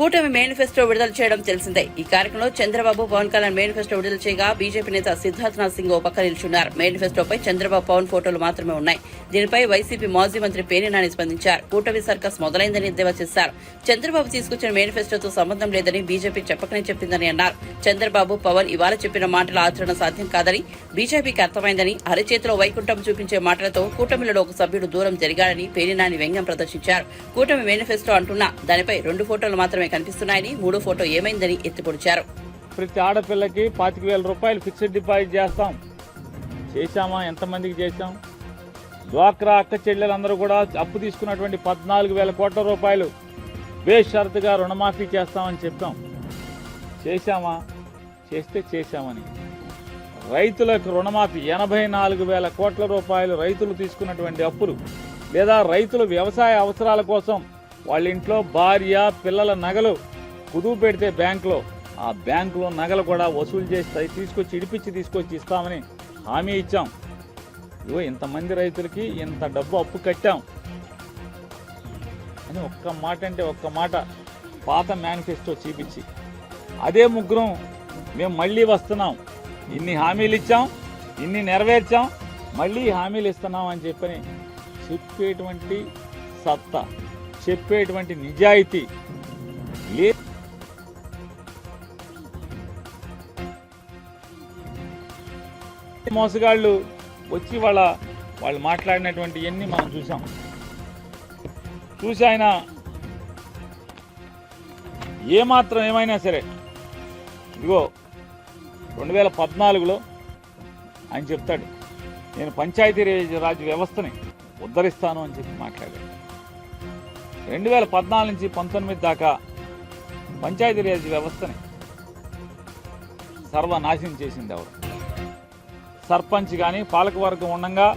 కూటమి మేనిఫెస్టో విడుదల చేయడం తెలిసిందే. ఈ కార్యక్రమంలో చంద్రబాబు పవన్ కళ్యాణ్ మేనిఫెస్టో విడుదల చేయగా బీజేపీ నేత సిద్ధార్థనాథ్ సింగ్ ఓ పక్క నిల్చున్నారు. మేనిఫెస్టోపై చంద్రబాబు పవన్ ఫోటోలు మాత్రమే ఉన్నాయి. దీనిపై వైసీపీ మాజీ మంత్రి పేర్నినాని స్పందించారు. కూటమి సర్కస్ మొదలైందని ఎద్దేవా చేశారు. చంద్రబాబు తీసుకొచ్చిన మేనిఫెస్టోతో సంబంధం లేదని బీజేపీ చెప్పకనే చెప్పిందని అన్నారు. చంద్రబాబు పవన్ ఇవాళ చెప్పిన మాటల ఆచరణ సాధ్యం కాదని బీజేపీకి అర్థమైందని అరచేతిలో వైకుంఠం చూపించే మాటలతో కూటమిలో ఒక సభ్యుడు దూరం జరిగాడని పేరినాని వ్యంగ్యం ప్రదర్శించారు. కూటమి మేనిఫెస్టో అంటున్నా దానిపై రెండు ఫోటోలు మాత్రమే కనిపిస్తున్నాయని మూడో ఫోటో ఏమైందని ఎత్తిపొడిచారు. ప్రతి ఆడపిల్లకి పాతిక వేల రూపాయలు ఫిక్స్డ్ డిపాజిట్ చేస్తాం. చేశామా? ఎంతమందికి చేశాం? డ్వాక్రా అక్క చెల్లెలందరూ కూడా అప్పు తీసుకున్నటువంటి పద్నాలుగు వేల కోట్ల రూపాయలు బేషరతుగా రుణమాఫీ చేస్తామని చెప్పాం చేశామా? చేస్తే చేశామని. రైతులకు రుణమాఫీ ఎనభై నాలుగు వేల కోట్ల రూపాయలు రైతులు తీసుకున్నటువంటి అప్పులు లేదా రైతులు వ్యవసాయ అవసరాల కోసం వాళ్ళ ఇంట్లో భార్య పిల్లల నగలు కుదువు పెడితే బ్యాంకులో. ఆ బ్యాంకులో నగలు కూడా వసూలు చేసి తీసుకొచ్చి ఇడిపించి తీసుకొచ్చి ఇస్తామని హామీ ఇచ్చాం. ఇవో ఇంతమంది రైతులకి ఇంత డబ్బు అప్పు కట్టాం. అని ఒక్క మాట అంటే ఒక్క మాట పాత మేనిఫెస్టో చూపించి. అదే ముగ్గురం మేము మళ్ళీ వస్తున్నాం. ఇన్ని హామీలు ఇచ్చాం ఇన్ని నెరవేర్చాం మళ్ళీ హామీలు ఇస్తున్నాం అని చెప్పని చెప్పేటువంటి సత్తా. చెప్పేటువంటి నిజాయితీ. లే మోసగాళ్ళు వచ్చి వాళ్ళ వాళ్ళు మాట్లాడినటువంటి ఇవన్నీ మనం చూసాం. చూసి ఆయన ఏమాత్రం ఏమైనా సరే ఇదిగో రెండు వేల పద్నాలుగులో ఆయన చెప్తాడు నేను పంచాయతీ రాజ్ వ్యవస్థని ఉద్ధరిస్తాను అని చెప్పి మాట్లాడాడు. రెండు వేల పద్నాలుగు నుంచి పంతొమ్మిది దాకా పంచాయతీరాజ్ వ్యవస్థని సర్వనాశనం చేసింది ఎవరు? సర్పంచ్ కానీ పాలకవర్గం ఉండగా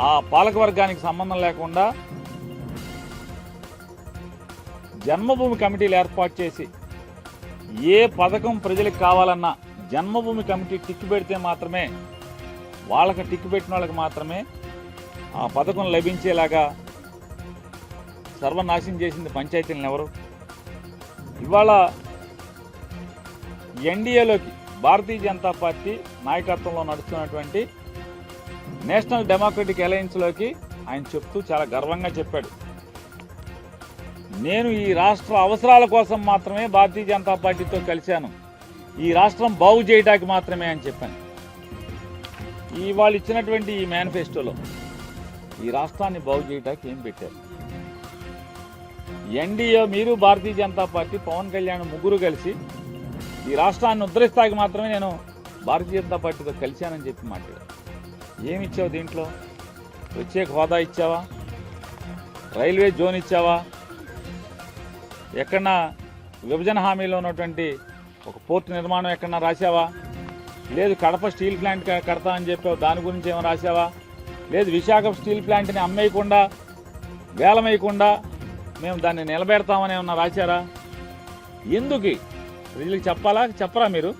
ఆ పాలకవర్గానికి సంబంధం లేకుండా జన్మభూమి కమిటీలు ఏర్పాటు చేసి ఏ పథకం ప్రజలకు కావాలన్నా జన్మభూమి కమిటీ టిక్కు పెడితే మాత్రమే వాళ్ళకి టిక్కు పెట్టిన వాళ్ళకి మాత్రమే ఆ పథకం లభించేలాగా సర్వనాశనం చేసింది పంచాయతీలను ఎవరు? ఇవాళ ఎన్డీఏలోకి భారతీయ జనతా పార్టీ నాయకత్వంలో నడుస్తున్నటువంటి నేషనల్ డెమోక్రటిక్ అలయన్స్లోకి ఆయన చెప్తూ చాలా గర్వంగా చెప్పాడు. నేను ఈ రాష్ట్ర అవసరాల కోసం మాత్రమే భారతీయ జనతా పార్టీతో కలిశాను. ఈ రాష్ట్రం బాగు చేయడానికి మాత్రమే అని చెప్పాను. ఇవాళ ఇచ్చినటువంటి ఈ మేనిఫెస్టోలో ఈ రాష్ట్రాన్ని బాగు చేయడానికి ఏం పెట్టారు? ఎన్డీఏ మీరు భారతీయ జనతా పార్టీ పవన్ కళ్యాణ్ ముగ్గురు కలిసి ఈ రాష్ట్రాన్ని ఉద్ధరిస్తాకి మాత్రమే నేను భారతీయ జనతా పార్టీతో కలిశానని చెప్పి మాట్లాడారు ఏమి ఇచ్చావు దీంట్లో? ప్రత్యేక హోదా ఇచ్చావా? రైల్వే జోన్ ఇచ్చావా? ఎక్కడన్నా విభజన హామీలో ఉన్నటువంటి ఒక పోర్టు నిర్మాణం ఎక్కడన్నా రాసావా లేదు కడప స్టీల్ ప్లాంట్ కడతా అని చెప్పావు దాని గురించి ఏమో రాసావా లేదు విశాఖ స్టీల్ ప్లాంట్ని అమ్మేయకుండా వేలమేయకుండా మేము దాన్ని నిలబెడతామని ఏమన్నా రాశారా? ఎందుకు? ప్రజలకు చెప్పాలా? చెప్పరా మీరు?